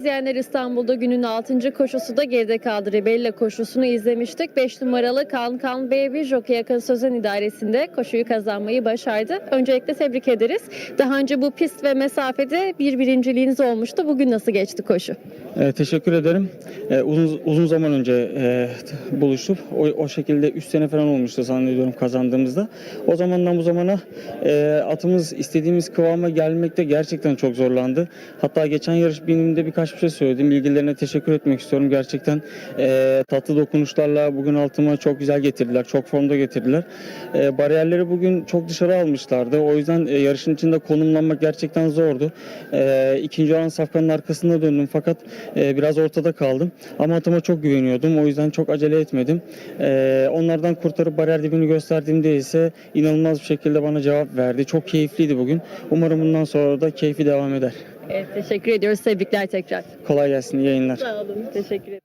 İzleyenler İstanbul'da günün 6. koşusu da geride kaldı. Rebella koşusunu izlemiştik. 5 numaralı Kan Kan Baby Jockey Yakın Sözen idaresinde koşuyu kazanmayı başardı. Öncelikle tebrik ederiz. Daha önce bu pist ve mesafede bir birinciliğiniz olmuştu. Bugün nasıl geçti koşu? E, teşekkür ederim. E, uzun uzun zaman önce e, buluştuk. O, o şekilde 3 sene falan olmuştu zannediyorum kazandığımızda. O zamandan bu zamana e, atımız istediğimiz kıvama gelmekte gerçekten çok zorlandı. Hatta geçen yarış binimde birkaç bir şey söyledim. İlgilerine teşekkür etmek istiyorum. Gerçekten e, tatlı dokunuşlarla bugün altıma çok güzel getirdiler. Çok formda getirdiler. E, bariyerleri bugün çok dışarı almışlardı. O yüzden e, yarışın içinde konumlanmak gerçekten zordu. E, ikinci olan safkanın arkasında döndüm fakat e, biraz ortada kaldım. Ama atıma çok güveniyordum. O yüzden çok acele etmedim. E, onlardan kurtarıp bariyer dibini gösterdiğimde ise inanılmaz bir şekilde bana cevap verdi. Çok keyifliydi bugün. Umarım bundan sonra da keyfi devam eder. Evet, teşekkür ediyoruz. Tebrikler tekrar. Kolay gelsin, iyi yayınlar. Sağ olun. Teşekkür ederim.